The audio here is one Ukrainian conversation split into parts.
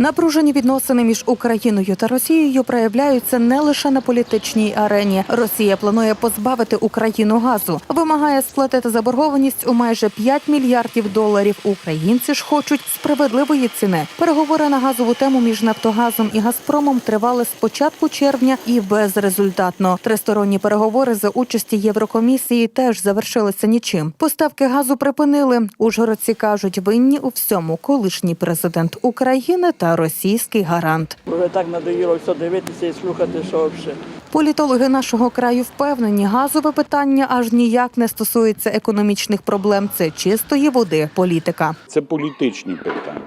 Напружені відносини між Україною та Росією проявляються не лише на політичній арені. Росія планує позбавити Україну газу, вимагає сплатити заборгованість у майже 5 мільярдів доларів. Українці ж хочуть справедливої ціни. Переговори на газову тему між Нафтогазом і Газпромом тривали з початку червня і безрезультатно. Тристоронні переговори за участі Єврокомісії теж завершилися нічим. Поставки газу припинили. Ужгородці кажуть, винні у всьому колишній президент України та російський гарант. Вже так надоїло все дивитися і слухати, що взагалі. Політологи нашого краю впевнені, газове питання аж ніяк не стосується економічних проблем. Це чистої води політика. Це політичні питання.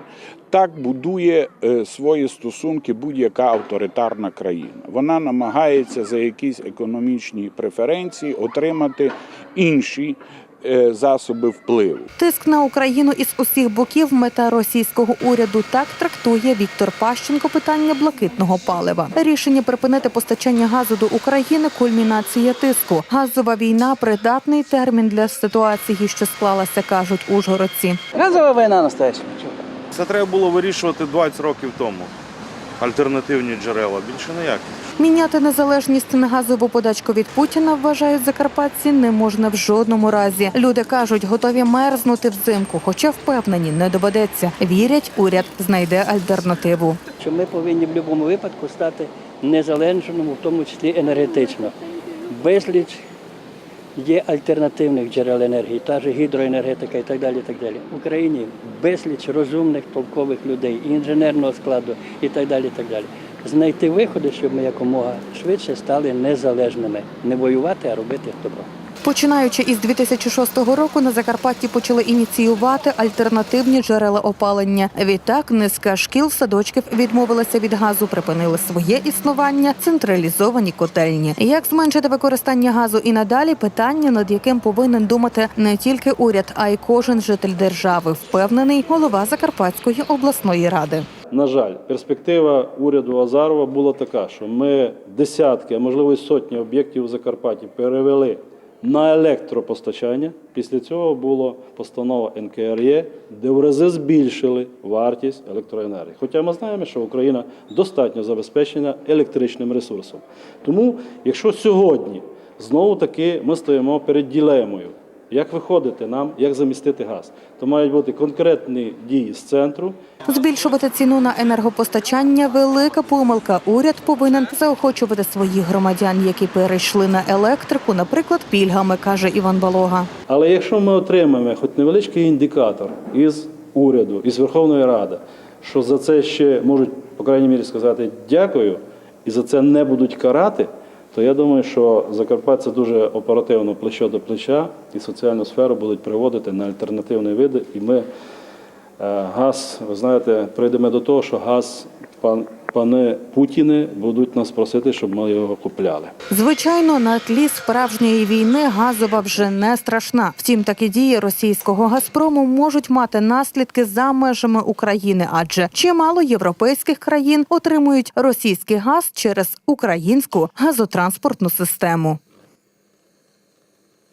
Так будує е, свої стосунки будь-яка авторитарна країна. Вона намагається за якісь економічні преференції отримати інші засоби впливу. Тиск на Україну із усіх боків мета російського уряду так трактує Віктор Пащенко питання блакитного палива. Рішення припинити постачання газу до України кульмінація тиску. Газова війна придатний термін для ситуації, що склалася, кажуть ужгородці. Газова війна настояща. Це треба було вирішувати 20 років тому. Альтернативні джерела. Більше ніяк. Міняти незалежність на газову подачку від Путіна вважають закарпатці не можна в жодному разі. Люди кажуть, готові мерзнути взимку, хоча впевнені, не доведеться. Вірять, уряд знайде альтернативу. Що ми повинні в будь-якому випадку стати незалежними, в тому числі енергетично. Безліч є альтернативних джерел енергії, та ж гідроенергетика і так далі. Так далі. В Україні безліч розумних, толкових людей, і інженерного складу і так далі. Так далі. Знайти виходи, щоб ми якомога швидше стали незалежними. Не воювати, а робити добро. Починаючи із 2006 року на Закарпатті почали ініціювати альтернативні джерела опалення. Відтак низка шкіл, садочків відмовилася від газу, припинили своє існування, централізовані котельні. Як зменшити використання газу і надалі питання, над яким повинен думати не тільки уряд, а й кожен житель держави, впевнений голова Закарпатської обласної ради. На жаль, перспектива уряду Азарова була така, що ми десятки, а можливо сотні об'єктів у Закарпатті перевели на електропостачання. Після цього була постанова НКРЄ, де в рази збільшили вартість електроенергії. Хоча ми знаємо, що Україна достатньо забезпечена електричним ресурсом. Тому, якщо сьогодні знову таки ми стоїмо перед ділемою, як виходити нам, як замістити газ, то мають бути конкретні дії з центру. Збільшувати ціну на енергопостачання велика помилка. Уряд повинен заохочувати своїх громадян, які перейшли на електрику, наприклад, пільгами, каже Іван Балога. Але якщо ми отримаємо хоч невеличкий індикатор із уряду, із Верховної Ради, що за це ще можуть, по крайній мірі, сказати дякую, і за це не будуть карати, то я думаю, що Закарпаття дуже оперативно плечо до плеча і соціальну сферу будуть приводити на альтернативні види. І ми е, газ, ви знаєте, прийдемо до того, що газ пан, пани Путіне будуть нас просити, щоб ми його купляли. Звичайно, на тлі справжньої війни газова вже не страшна. Втім, такі дії російського газпрому можуть мати наслідки за межами України, адже чимало європейських країн отримують російський газ через українську газотранспортну систему.